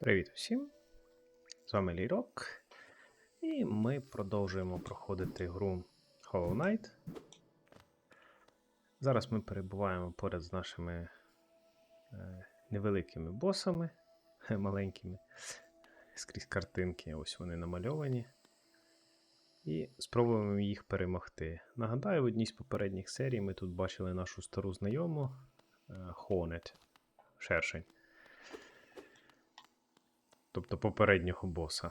Привіт усім! З вами Лірок. І ми продовжуємо проходити гру Hollow Knight. Зараз ми перебуваємо поряд з нашими е, невеликими босами, маленькими, скрізь картинки, ось вони намальовані. І спробуємо їх перемогти. Нагадаю, в одній з попередніх серій ми тут бачили нашу стару знайому е, Hornet, шершень. Тобто попереднього боса.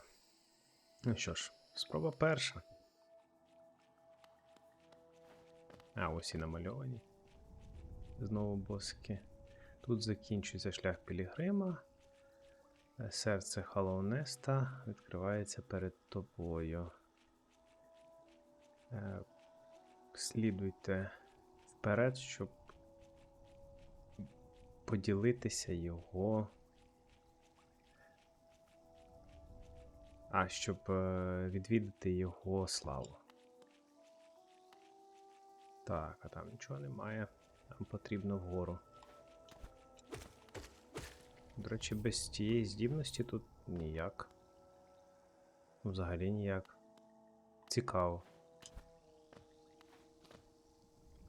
Ну що ж, спроба перша. А, ось і намальовані. Знову боски. Тут закінчується шлях Пілігрима. Е, Серце Халоунеста відкривається перед тобою. Е, Слідуйте вперед, щоб поділитися його. А, щоб е, відвідати його славу. Так, а там нічого немає. Нам потрібно вгору. До речі, без цієї здібності тут ніяк. Взагалі ніяк. Цікаво.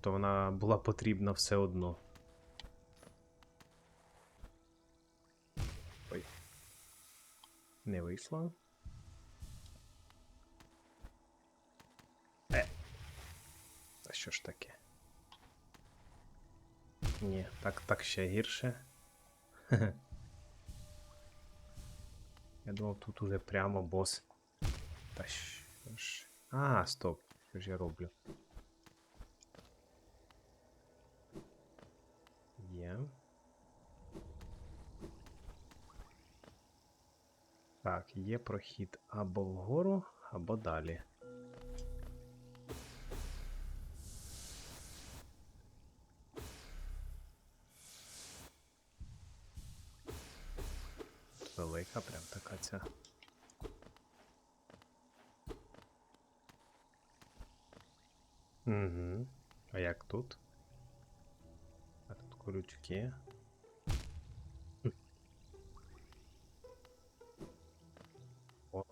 То вона була потрібна все одно. Ой. Не вийшло. Е. Та що ж таке? Ні, так, так ще гірше. Я думав, тут уже прямо бос. Та що ж. А, стоп. Що ж я роблю? Є. Так, є прохід або вгору, або далі. Велика прям така ця. Угу. А як тут? А тут. О.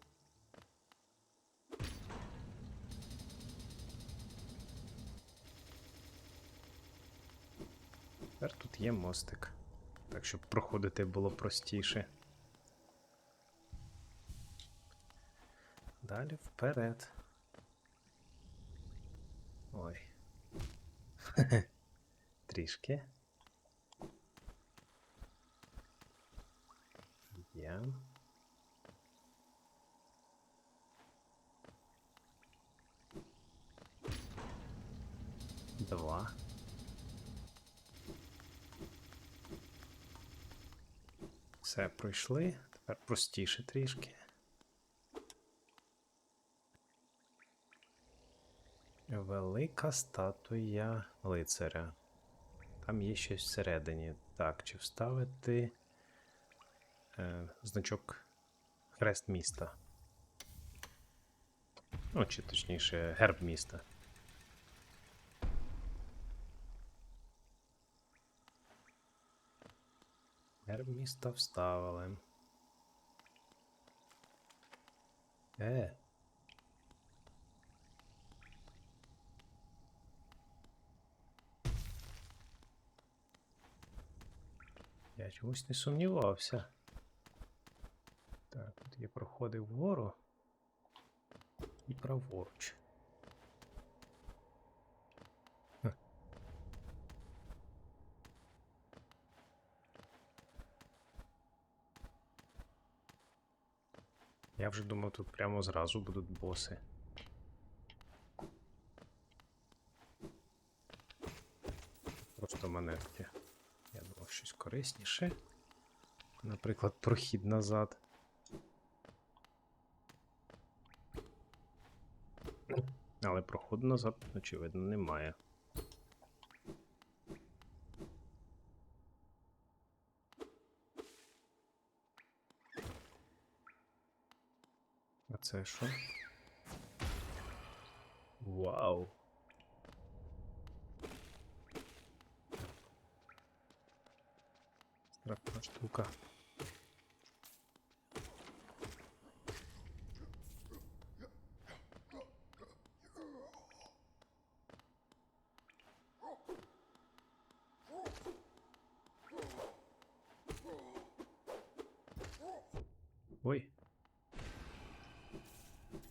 Тепер тут є мостик. Так, щоб проходити було простіше. Далі вперед. Ой. Трішки. Є. Два. Все, пройшли. Тепер простіше трішки. Велика статуя лицаря. Там є щось всередині. Так, чи вставити е, значок хрест міста? Ну, чи точніше, герб міста. Герб міста вставили. Е. Я чомусь не сумнівався. Так, тут я проходив вгору і праворуч. Я вже думав, тут прямо зразу будуть боси. Просто монетки. Щось корисніше. Наприклад, прохід назад. Але проходу назад, очевидно, немає. А це що? Вау! сука. Ой.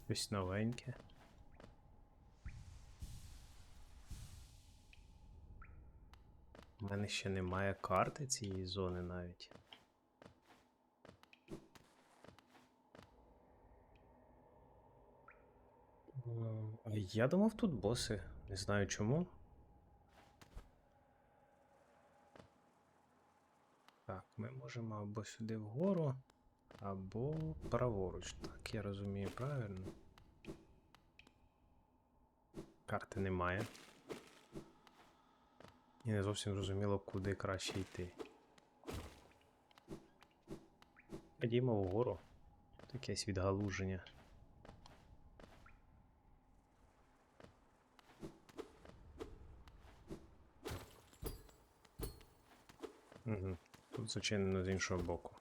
Ось новеньке. У мене ще немає карти цієї зони навіть. Я думав тут боси. Не знаю чому. Так, ми можемо або сюди вгору, або праворуч. Так, я розумію правильно. Карти немає. І не зовсім зрозуміло, куди краще йти. Ходімо вгору. Якесь відгалуження. Угу. Тут зачинено з іншого боку.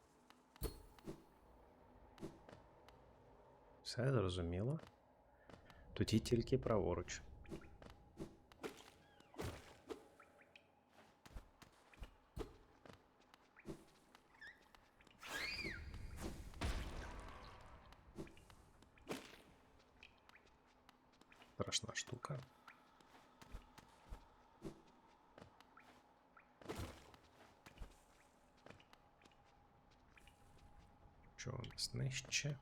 Все зрозуміло. Тоді тільки праворуч. Страшна штука. Що у нас нижче?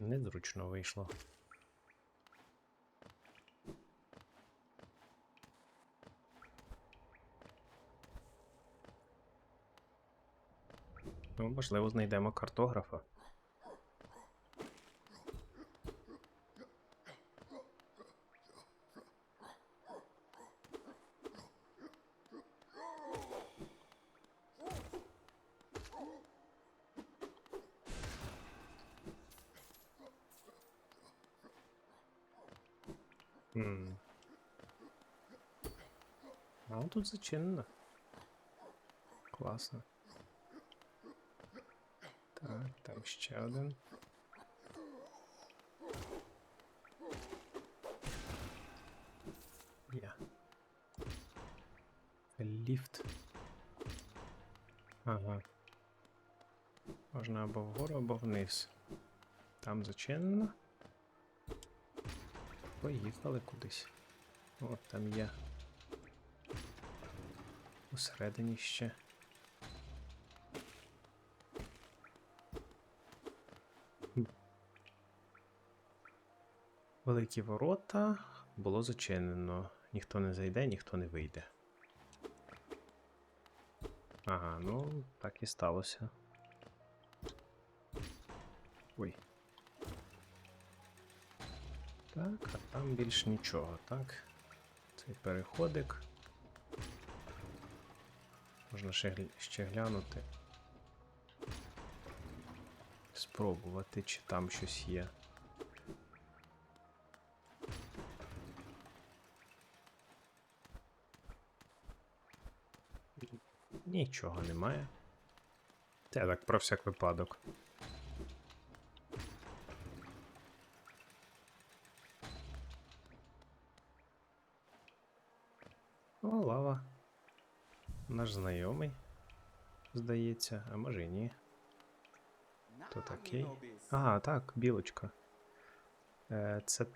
Незручно вийшло. Ну, можливо, знайдемо картографа. Хм. А тут зачинено. Класно. Ще один. Я. Ліфт. Ага. Можна або вгору, або вниз. Там зачинено. Поїхали кудись. От там є. Усередині ще. Великі ворота було зачинено. Ніхто не зайде, ніхто не вийде. Ага, ну так і сталося. Ой. Так, а там більш нічого, так? Цей переходик. Можна ще, ще глянути. Спробувати, чи там щось є. Нічого немає. Це так про всяк випадок. О, лава. Наш знайомий. Здається, а може і ні. Хто такий? Ага, так, білочка. Е, це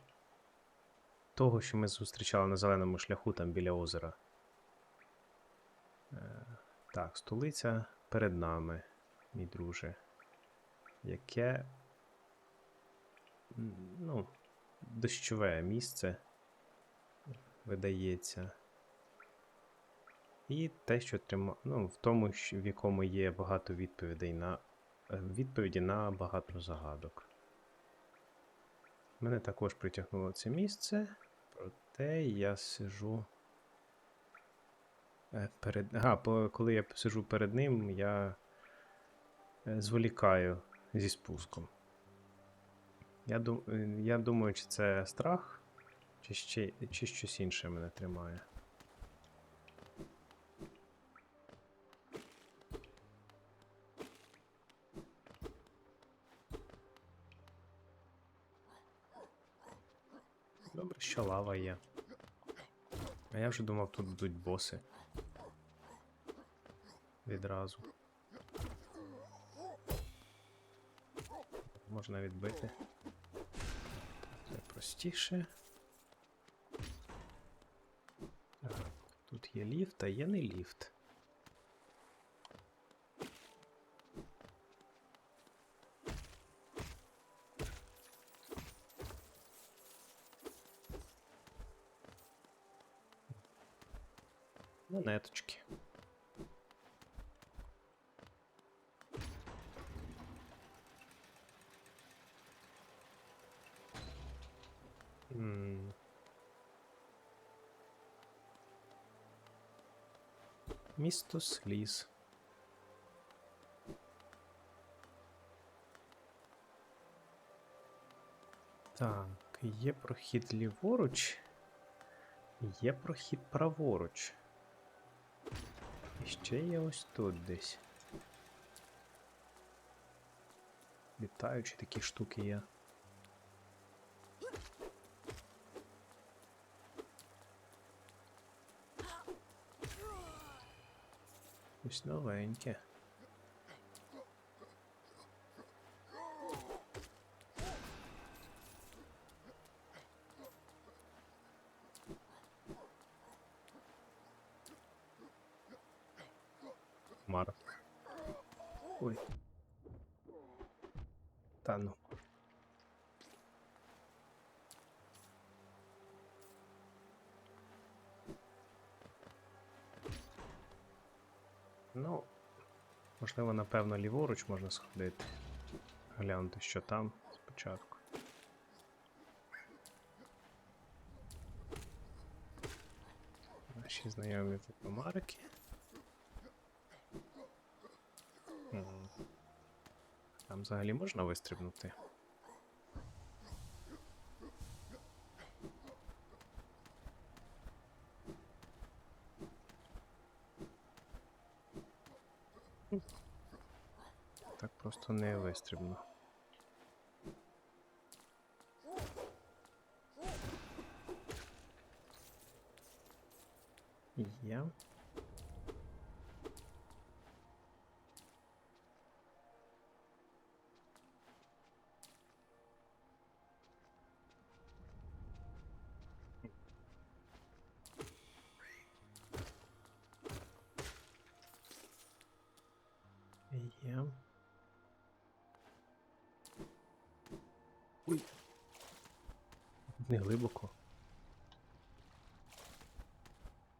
того, що ми зустрічали на зеленому шляху там біля озера. Е, так, столиця перед нами, мій друже. Яке. Ну, дощове місце, видається. І те, що трима... ну, в тому, в якому є багато відповідей на е, відповіді на багато загадок. Мене також притягнуло це місце, проте я сижу. Е, Перед... Ага, коли я сижу перед ним, я е, зволікаю зі спуском. Я, дум... е, я думаю, чи це страх, чи, ще... чи щось інше мене тримає. Добре, що лава є. А я вже думав, тут будуть боси. Відразу. Можна відбити. Це простіше. Тут є ліфт, а є не ліфт. Монеточки. Місто сліз. Так, є прохід ліворуч, є прохід праворуч. І ще є ось тут десь. Літаючі такі штуки є. Ось новеньке. Мар. Ой. Та ну. Ну, можливо, напевно, ліворуч можна сходити. Глянути, що там спочатку. Наші знайомі помарки. Там взагалі можна вистрибнути? Так просто не вистрибну. Є. Є. Ой. Не глибоко.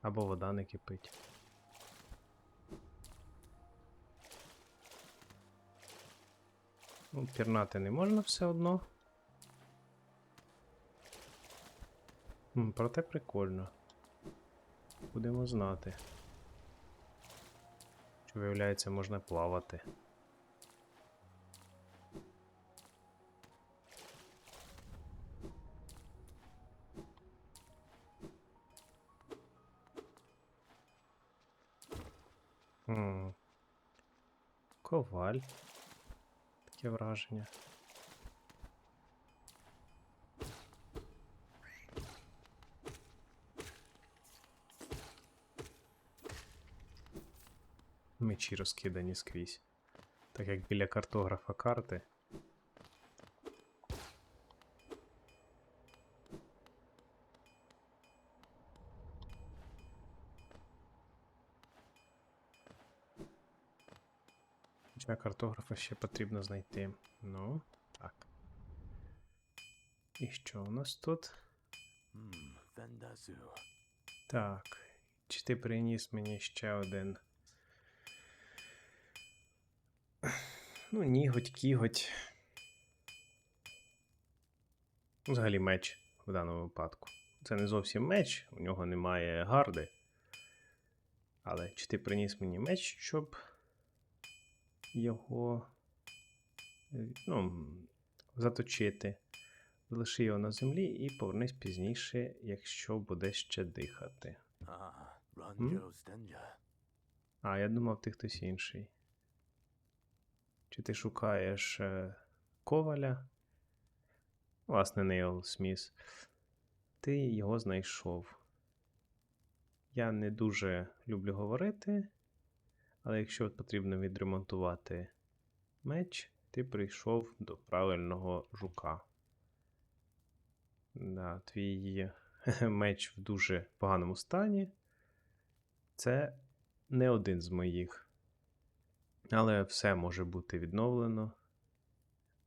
Або вода не кипить. Ну, пірнати не можна все одно. Проте прикольно. Будемо знати. Що виявляється, можна плавати. Коваль. Таке враження. Мечі розкидані скрізь. Так як біля картографа карти. Для картографа ще потрібно знайти. Ну, так. І що у нас тут? Так. Чи ти приніс мені ще один? Ну, ніготь, кіготь. Взагалі меч в даному випадку. Це не зовсім меч, у нього немає гарди. Але чи ти приніс мені меч, щоб його е, ну, заточити? Залиши його на землі і повернись пізніше, якщо буде ще дихати. Ah, А, я думав, ти хтось інший. Чи ти шукаєш е, коваля? Власне, Нейл Сміс. Ти його знайшов. Я не дуже люблю говорити, Але якщо потрібно відремонтувати меч, ти прийшов до правильного жука. Да, твій меч в дуже поганому стані. Це не один з моїх. Але все може бути відновлено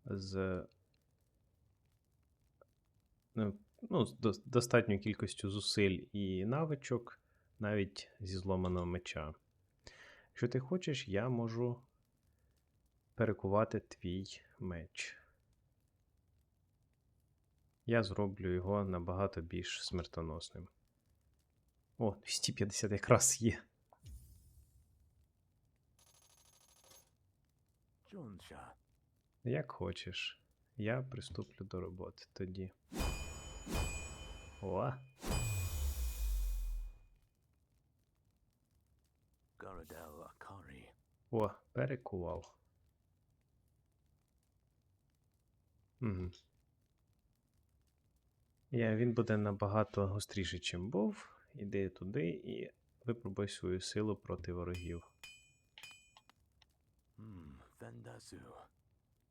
з ну, ну, з достатньою кількістю зусиль і навичок, навіть зі зломаного меча. Якщо ти хочеш, я можу перекувати твій меч. Я зроблю його набагато більш смертоносним. О, 250 якраз є. Як хочеш. Я приступлю до роботи тоді. О, Akari. О, перекував. Угу. Я, він буде набагато гостріший, чим був. Іди туди і випробуй свою силу проти ворогів.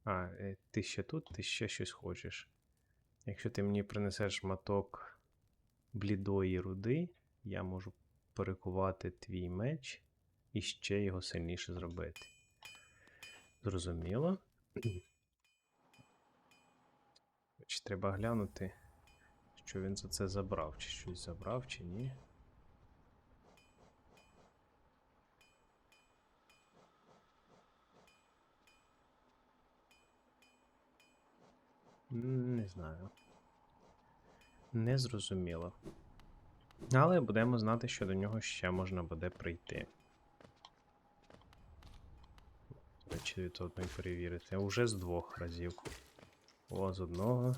А, е, ти ще тут, ти ще щось хочеш. Якщо ти мені принесеш шматок блідої руди, я можу перекувати твій меч і ще його сильніше зробити. Зрозуміло? Чи треба глянути, що він за це забрав, чи щось забрав, чи ні. Не знаю. Не зрозуміло. Але будемо знати, що до нього ще можна буде прийти. Чи від одної перевірити. Уже з двох разів. О, з одного.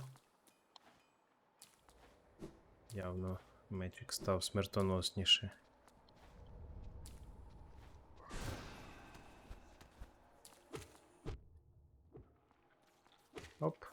Явно Метрік став смертоносніше. Оп.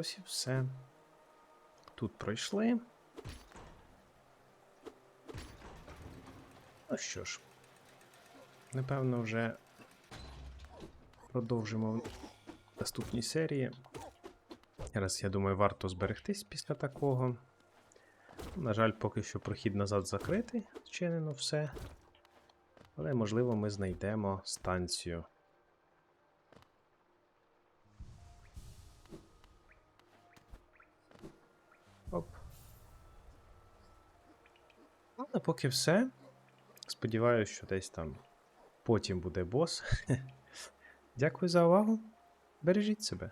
Ось і все. Тут пройшли. Ну що ж, напевно, вже продовжимо в наступній серії. Зараз, я думаю, варто зберегтись після такого. На жаль, поки що прохід назад закритий, зчинено все. Але, можливо, ми знайдемо станцію. Поки все. Сподіваюсь, що десь там потім буде бос. Дякую за увагу. Бережіть себе.